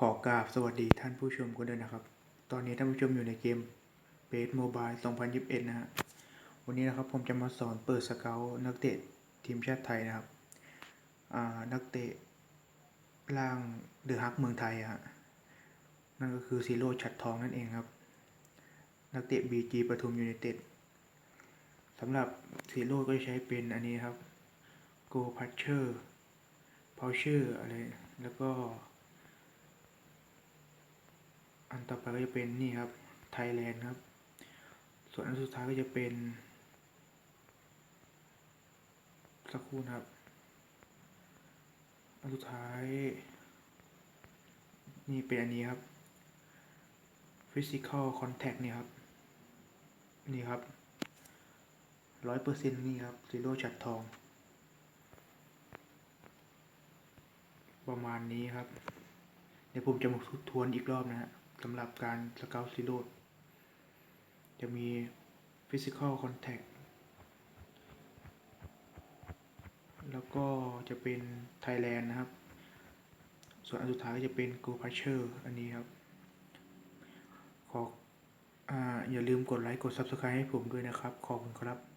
ขอกราบสวัสดีท่านผู้ชมกันด้วยนะครับ ตอนนี้ท่านผู้ชมอยู่ในเกมเบสโมบาย2021 นะฮะ วันนี้นะครับผมจะมาสอนเปิดสเกลนักเตะทีมชาติไทยนะครับอ่านักเตะร่างเดอะฮักเมืองไทยอะฮะ นั่นก็คือซีโร่ชัดทองนั่นเองครับ นักเตะบีจีปทุมยูไนเต็ดสำหรับซีโร่ก็จะใช้เป็นอันนี้ครับโกพัชเชอร์พาวเชอร์อะไร แล้วก็ อันต่อไปก็จะเป็นนี่ครับไทยแลนด์ครับ ส่วนอันสุดท้ายก็จะเป็นสักครู่นะครับอันสุดท้าย นี่เป็นอันนี้ครับ physical contact นี่ครับ นี่ครับร้อยเปอร์เซ็นต์นี่ครับซีโร่ชัดทอง ประมาณนี้ครับ เดี๋ยวผมจะมาทวนอีกรอบนะฮะ สำหรับการสเกลซีโร่จะมี physical contact แล้วก็จะเป็น Thailand นะครับ ส่วนอันสุดท้ายก็จะเป็น Go p a c h e r อันนี้ครับ ขอออย่าลืมกดไลค์ กด Subscribe ให้ผมด้วยนะครับ ขอบคุณครับ